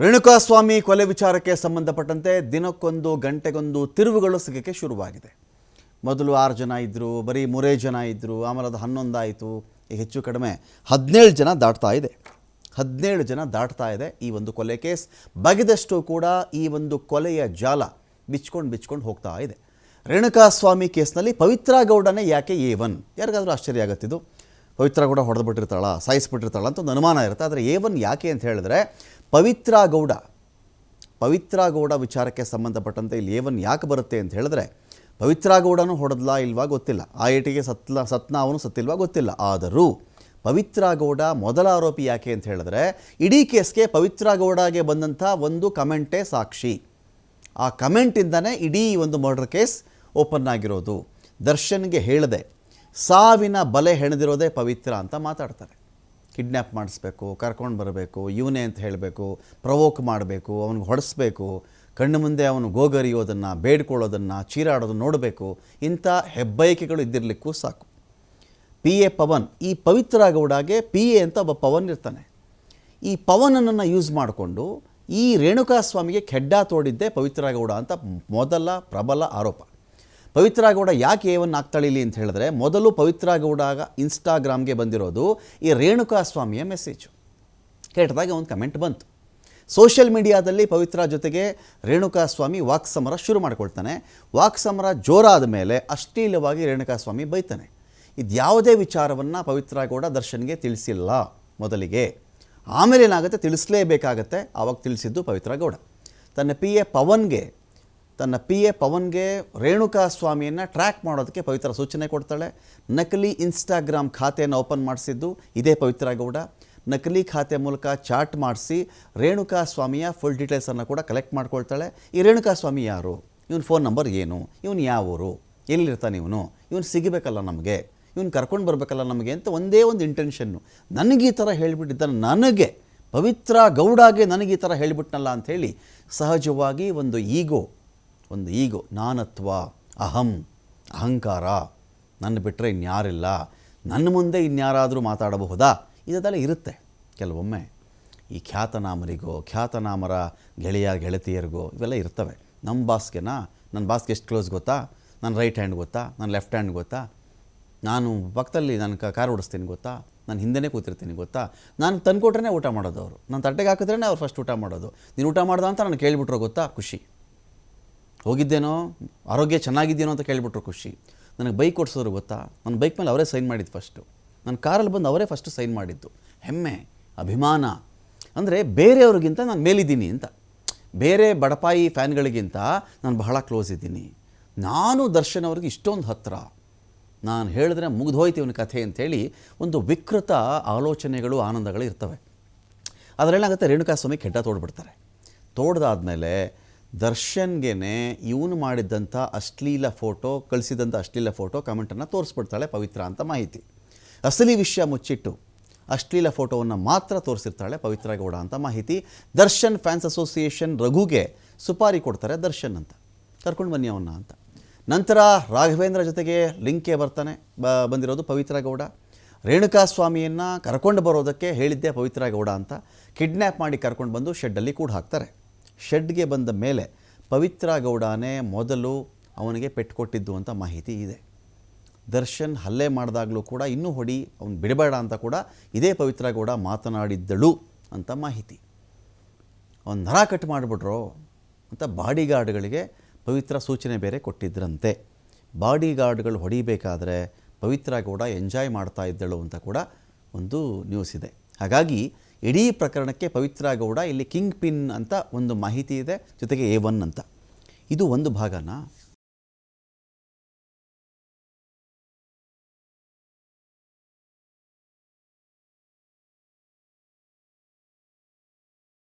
ರೇಣುಕಾಸ್ವಾಮಿ ಕೊಲೆ ವಿಚಾರಕ್ಕೆ ಸಂಬಂಧಪಟ್ಟಂತೆ ದಿನಕ್ಕೊಂದು ಗಂಟೆಗೊಂದು ತಿರುವುಗಳು ಸಿಗೋಕ್ಕೆ ಶುರುವಾಗಿದೆ. ಮೊದಲು ಆರು ಜನ ಇದ್ದರು ಬರೀ ಮೂರೇ ಜನ ಇದ್ದರು ಆಮೇಲೆ ಅದು ಹನ್ನೊಂದಾಯಿತು ಈಗ ಹೆಚ್ಚು ಕಡಿಮೆ ಹದಿನೇಳು ಜನ ದಾಟ್ತಾ ಇದೆ. ಹದಿನೇಳು ಜನ ದಾಟ್ತಾ ಇದೆ ಈ ಒಂದು ಕೊಲೆ ಕೇಸ್. ಬಗೆದಷ್ಟು ಕೂಡ ಈ ಒಂದು ಕೊಲೆಯ ಜಾಲ ಬಿಚ್ಕೊಂಡು ಬಿಚ್ಕೊಂಡು ಹೋಗ್ತಾ ಇದೆ. ರೇಣುಕಾಸ್ವಾಮಿ ಕೇಸ್ನಲ್ಲಿ ಪವಿತ್ರ ಗೌಡನೇ ಯಾಕೆ ಎ ಒನ್ ಯಾರಿಗಾದರೂ ಆಶ್ಚರ್ಯ ಆಗತ್ತಿದು ಪವಿತ್ರ ಗೌಡ ಹೊಡೆದು ಬಿಟ್ಟಿರ್ತಾಳ ಸಾಯಿಸ್ಬಿಟ್ಟಿರ್ತಾಳ ಅಂತ ಒಂದು ಅನುಮಾನ ಇರುತ್ತೆ. ಆದರೆ ಒನ್ ಯಾಕೆ ಅಂತ ಹೇಳಿದ್ರೆ, ಪವಿತ್ರ ಗೌಡ ಪವಿತ್ರ ಗೌಡ ವಿಚಾರಕ್ಕೆ ಸಂಬಂಧಪಟ್ಟಂತೆ ಇಲ್ಲಿ ಏವನ್ ಯಾಕೆ ಬರುತ್ತೆ ಅಂತ ಹೇಳಿದ್ರೆ, ಪವಿತ್ರ ಗೌಡನೂ ಹೊಡೆದ್ಲಾ ಇಲ್ವಾ ಗೊತ್ತಿಲ್ಲ. ಆ ಏಟಿಗೆ ಸತ್ಲ, ಸತ್ನ ಅವನು ಸತ್ತಿಲ್ವಾ ಗೊತ್ತಿಲ್ಲ. ಆದರೂ ಪವಿತ್ರ ಗೌಡ ಮೊದಲ ಆರೋಪಿ ಯಾಕೆ ಅಂತ ಹೇಳಿದ್ರೆ, ಇಡೀ ಕೇಸ್ಗೆ ಪವಿತ್ರ ಗೌಡಗೆ ಬಂದಂಥ ಒಂದು ಕಮೆಂಟೇ ಸಾಕ್ಷಿ. ಆ ಕಮೆಂಟಿಂದನೇ ಇಡೀ ಒಂದು ಮರ್ಡರ್ ಕೇಸ್ ಓಪನ್ ಆಗಿರೋದು. ದರ್ಶನ್ಗೆ ಹೇಳದೆ. ಸಾವಿನ ಬಲೆ ಹೆಣೆದಿರೋದೇ ಪವಿತ್ರ ಅಂತ ಮಾತಾಡ್ತಾರೆ. ಕಿಡ್ನ್ಯಾಪ್ ಮಾಡಿಸ್ಬೇಕು, ಕರ್ಕೊಂಡು ಬರಬೇಕು, ಇವನೇ ಅಂತ ಹೇಳಬೇಕು, ಪ್ರವೋಕ್ ಮಾಡಬೇಕು, ಅವನಿಗೆ ಹೊಡೆಸ್ಬೇಕು, ಕಣ್ಣು ಮುಂದೆ ಅವನು ಗೋಗರಿಯೋದನ್ನು, ಬೇಡ್ಕೊಳ್ಳೋದನ್ನು, ಚೀರಾಡೋದನ್ನು ನೋಡಬೇಕು, ಇಂಥ ಹೆಬ್ಬಯಕೆಗಳು ಇದ್ದಿರಲಿಕ್ಕೂ ಸಾಕು. ಪಿ ಎ ಪವನ್, ಈ ಪವಿತ್ರ ಗೌಡಾಗೆ ಪಿ ಎ ಅಂತ ಒಬ್ಬ ಪವನ್ ಇರ್ತಾನೆ. ಈ ಪವನನ್ನು ಯೂಸ್ ಮಾಡಿಕೊಂಡು ಈ ರೇಣುಕಾಸ್ವಾಮಿಗೆ ಖೆಡ್ಡ ತೋಡಿದ್ದೇ ಪವಿತ್ರ ಗೌಡ ಅಂತ ಮೊದಲ ಪ್ರಬಲ ಆರೋಪ. ಪವಿತ್ರ ಗೌಡ ಯಾಕೆ ಏವನ್ನು ಆಗ್ತಾಳಿಲಿ ಅಂತ ಹೇಳಿದ್ರೆ, ಮೊದಲು ಪವಿತ್ರ ಗೌಡಾಗ ಇನ್ಸ್ಟಾಗ್ರಾಮ್ಗೆ ಬಂದಿರೋದು ಈ ರೇಣುಕಾ ಸ್ವಾಮಿಯ ಮೆಸೇಜು ಕೆಟ್ಟದಾಗ ಒಂದು ಕಮೆಂಟ್ ಬಂತು. ಸೋಷಿಯಲ್ ಮೀಡಿಯಾದಲ್ಲಿ ಪವಿತ್ರ ಜೊತೆಗೆ ರೇಣುಕಾ ಸ್ವಾಮಿ ವಾಕ್ಸಮರ ಶುರು ಮಾಡ್ಕೊಳ್ತಾನೆ. ವಾಕ್ಸಮರ ಜೋರಾದ ಮೇಲೆ ಅಶ್ಲೀಲವಾಗಿ ರೇಣುಕಾ ಸ್ವಾಮಿ ಬೈತಾನೆ. ಇದು ಯಾವುದೇ ವಿಚಾರವನ್ನು ಪವಿತ್ರ ಗೌಡ ದರ್ಶನ್ಗೆ ತಿಳಿಸಿಲ್ಲ ಮೊದಲಿಗೆ. ಆಮೇಲೆ ಏನಾಗುತ್ತೆ? ತಿಳಿಸಲೇಬೇಕಾಗತ್ತೆ. ಆವಾಗ ತಿಳಿಸಿದ್ದು ಪವಿತ್ರ ಗೌಡ ತನ್ನ ಪಿ ಎ ಪವನ್ಗೆ ತನ್ನ ಪಿ ಎ ಪವನ್ಗೆ ರೇಣುಕಾ ಸ್ವಾಮಿಯನ್ನು ಟ್ರ್ಯಾಕ್ ಮಾಡೋದಕ್ಕೆ ಪವಿತ್ರ ಸೂಚನೆ ಕೊಡ್ತಾಳೆ. ನಕಲಿ ಇನ್ಸ್ಟಾಗ್ರಾಮ್ ಖಾತೆಯನ್ನು ಓಪನ್ ಮಾಡಿಸಿದ್ದು ಇದೇ ಪವಿತ್ರ ಗೌಡ. ನಕಲಿ ಖಾತೆ ಮೂಲಕ ಚಾಟ್ ಮಾಡಿಸಿ ರೇಣುಕಾ ಸ್ವಾಮಿಯ ಫುಲ್ ಡೀಟೇಲ್ಸನ್ನು ಕೂಡ ಕಲೆಕ್ಟ್ ಮಾಡ್ಕೊಳ್ತಾಳೆ. ಈ ರೇಣುಕಾ ಸ್ವಾಮಿ ಯಾರು? ಇವನ ಫೋನ್ ನಂಬರ್ ಏನು? ಇವನು ಯಾವ ಊರು? ಎಲ್ಲಿರ್ತಾನೆ ಇವನು? ಇವನು ಸಿಗಬೇಕಲ್ಲ ನಮಗೆ? ಇವನು ಕರ್ಕೊಂಡು ಬರಬೇಕಲ್ಲ ನಮಗೆ ಅಂತ ಒಂದೇ ಒಂದು ಇಂಟೆನ್ಷನ್ನು ನನಗೆ ಈ ಥರ ಹೇಳಿಬಿಟ್ಟಿದ್ದ ನನಗೆ. ಪವಿತ್ರ ಗೌಡಾಗೆ ನನಗೆ ಈ ಥರ ಹೇಳಿಬಿಟ್ನಲ್ಲ ಅಂಥೇಳಿ ಸಹಜವಾಗಿ ಒಂದು ಈಗೋ ಒಂದು ಈಗೋ, ನಾನತ್ವ, ಅಹಂ, ಅಹಂಕಾರ. ನನ್ನ ಬಿಟ್ಟರೆ ಇನ್ಯಾರಿಲ್ಲ. ನನ್ನ ಮುಂದೆ ಇನ್ಯಾರಾದರೂ ಮಾತಾಡಬಹುದಾ? ಇದೆಲ್ಲ ಇರುತ್ತೆ ಕೆಲವೊಮ್ಮೆ. ಈ ಖ್ಯಾತನಾಮರಿಗೋ, ಖ್ಯಾತನಾಮರ ಗೆಳೆಯ, ಗೆಳತಿಯರಿಗೋ, ಇವೆಲ್ಲ ಇರ್ತವೆ. ನಮ್ಮ ಬಾಸ್ಗೆನಾ, ನನ್ನ ಬಾಸ್ಗೆ ಎಷ್ಟು ಕ್ಲೋಸ್ ಗೊತ್ತಾ? ನನ್ನ ರೈಟ್ ಹ್ಯಾಂಡ್ ಗೊತ್ತಾ? ನನ್ನ ಲೆಫ್ಟ್ ಹ್ಯಾಂಡ್ ಗೊತ್ತಾ? ನಾನು ಪಕ್ಕದಲ್ಲಿ ನಾನು ಕಾರ್ ಓಡಿಸ್ತೀನಿ ಗೊತ್ತಾ? ನಾನು ಹಿಂದೆನೇ ಕೂತಿರ್ತೀನಿ ಗೊತ್ತಾ? ನಾನು ತಂದ್ಕೊಟ್ರೆ ಊಟ ಮಾಡೋದು ಅವರು. ನಾನು ತಟ್ಟೆಗೆ ಹಾಕಿದ್ರೆ ಅವ್ರು ಫಸ್ಟ್ ಊಟ ಮಾಡೋದು. ನೀನು ಊಟ ಮಾಡ್ದ ಅಂತ ನಾನು ಕೇಳಿಬಿಟ್ರೋ ಗೊತ್ತಾ? ಖುಷಿ. ಹೋಗಿದ್ದೇನೋ, ಆರೋಗ್ಯ ಚೆನ್ನಾಗಿದ್ದೇನೋ ಅಂತ ಕೇಳಿಬಿಟ್ರು ಖುಷಿ. ನನಗೆ ಬೈಕ್ ಓಡಿಸೋರು ಗೊತ್ತಾ? ನನ್ನ ಬೈಕ್ ಮೇಲೆ ಅವರೇ ಸೈನ್ ಮಾಡಿದ್ದು ಫಸ್ಟು ನನ್ನ ಕಾರಲ್ಲಿ ಬಂದು ಅವರೇ ಫಸ್ಟು ಸೈನ್ ಮಾಡಿದ್ದು. ಹೆಮ್ಮೆ, ಅಭಿಮಾನ. ಅಂದರೆ ಬೇರೆಯವ್ರಿಗಿಂತ ನಾನು ಮೇಲಿದ್ದೀನಿ ಅಂತ. ಬೇರೆ ಬಡಪಾಯಿ ಫ್ಯಾನ್ಗಳಿಗಿಂತ ನಾನು ಬಹಳ ಕ್ಲೋಸ್ ಇದ್ದೀನಿ. ನಾನು ದರ್ಶನ್ ಅವ್ರಿಗೆ ಇಷ್ಟೊಂದು ಹತ್ತಿರ ನಾನು ಹೇಳಿದ್ರೆ ಮುಗಿದೋಯ್ತು ಇವನ ಕಥೆ ಅಂಥೇಳಿ ಒಂದು ವಿಕೃತ ಆಲೋಚನೆಗಳು, ಆನಂದಗಳು ಇರ್ತವೆ. ಅದರಲ್ಲೇನಾಗುತ್ತೆ ರೇಣುಕಾಸ್ವಾಮಿ ಕೆಟ್ಟ ತೋಡ್ಬಿಡ್ತಾರೆ. ತೋಡ್ದಾದ್ಮೇಲೆ ದರ್ಶನ್ಗೆನೆ ಇವನು ಮಾಡಿದ್ದಂಥ ಅಶ್ಲೀಲ ಫೋಟೋ, ಕಳಿಸಿದಂಥ ಅಶ್ಲೀಲ ಫೋಟೋ ಕಮೆಂಟನ್ನು ತೋರಿಸ್ಬಿಡ್ತಾಳೆ ಪವಿತ್ರ ಅಂತ ಮಾಹಿತಿ. ಅಸಲಿ ವಿಷಯ ಮುಚ್ಚಿಟ್ಟು ಅಶ್ಲೀಲ ಫೋಟೋವನ್ನು ಮಾತ್ರ ತೋರಿಸಿರ್ತಾಳೆ ಪವಿತ್ರ ಗೌಡ ಅಂತ ಮಾಹಿತಿ. ದರ್ಶನ್ ಫ್ಯಾನ್ಸ್ ಅಸೋಸಿಯೇಷನ್ ರಘುಗೆ ಸುಪಾರಿ ಕೊಡ್ತಾರೆ ದರ್ಶನ್ ಅಂತ. ಕರ್ಕೊಂಡು ಬನ್ನಿ ಅವನ್ನ ಅಂತ. ನಂತರ ರಾಘವೇಂದ್ರ ಜೊತೆಗೆ ಲಿಂಕೆ ಬರ್ತಾನೆ, ಬ, ಬಂದಿರೋದು ಪವಿತ್ರ ಗೌಡ. ರೇಣುಕಾಸ್ವಾಮಿಯನ್ನು ಕರ್ಕೊಂಡು ಬರೋದಕ್ಕೆ ಹೇಳಿದ್ದೆ ಪವಿತ್ರ ಗೌಡ ಅಂತ. ಕಿಡ್ನ್ಯಾಪ್ ಮಾಡಿ ಕರ್ಕೊಂಡು ಬಂದು ಶೆಡ್ಡಲ್ಲಿ ಕೂಡ ಹಾಕ್ತಾರೆ ಶೆಡ್ಗೆ ಬಂದ ಮೇಲೆ ಪವಿತ್ರ ಗೌಡನೇ ಮೊದಲು ಅವನಿಗೆ ಪೆಟ್ಟು ಕೊಟ್ಟಿದ್ದು ಅಂತ ಮಾಹಿತಿ ಇದೆ. ದರ್ಶನ್ ಹಲ್ಲೆ ಮಾಡಿದಾಗಲೂ ಕೂಡ ಇನ್ನೂ ಹೊಡಿ, ಅವನು ಬಿಡಬೇಡ ಅಂತ ಕೂಡ ಇದೇ ಪವಿತ್ರ ಗೌಡ ಮಾತನಾಡಿದ್ದಳು ಅಂತ ಮಾಹಿತಿ. ಅವನು ನರ ಕಟ್ ಮಾಡಿಬಿಟ್ರು ಅಂತ ಬಾಡಿ ಗಾರ್ಡ್ಗಳಿಗೆ ಪವಿತ್ರ ಸೂಚನೆ ಬೇರೆ ಕೊಟ್ಟಿದ್ರಂತೆ. ಬಾಡಿ ಗಾರ್ಡ್ಗಳು ಹೊಡಿಬೇಕಾದ್ರೆ ಪವಿತ್ರ ಗೌಡ ಎಂಜಾಯ್ ಮಾಡ್ತಾ ಇದ್ದಳು ಅಂತ ಕೂಡ ಒಂದು ನ್ಯೂಸ್ ಇದೆ. ಹಾಗಾಗಿ ಇಡೀ ಪ್ರಕರಣಕ್ಕೆ ಪವಿತ್ರ ಗೌಡ, ಇಲ್ಲಿ ಕಿಂಗ್ ಪಿನ್ ಅಂತ ಒಂದು ಮಾಹಿತಿ ಇದೆ, ಜೊತೆಗೆ ಎ ಒನ್ ಅಂತ. ಇದು ಒಂದು ಭಾಗನ?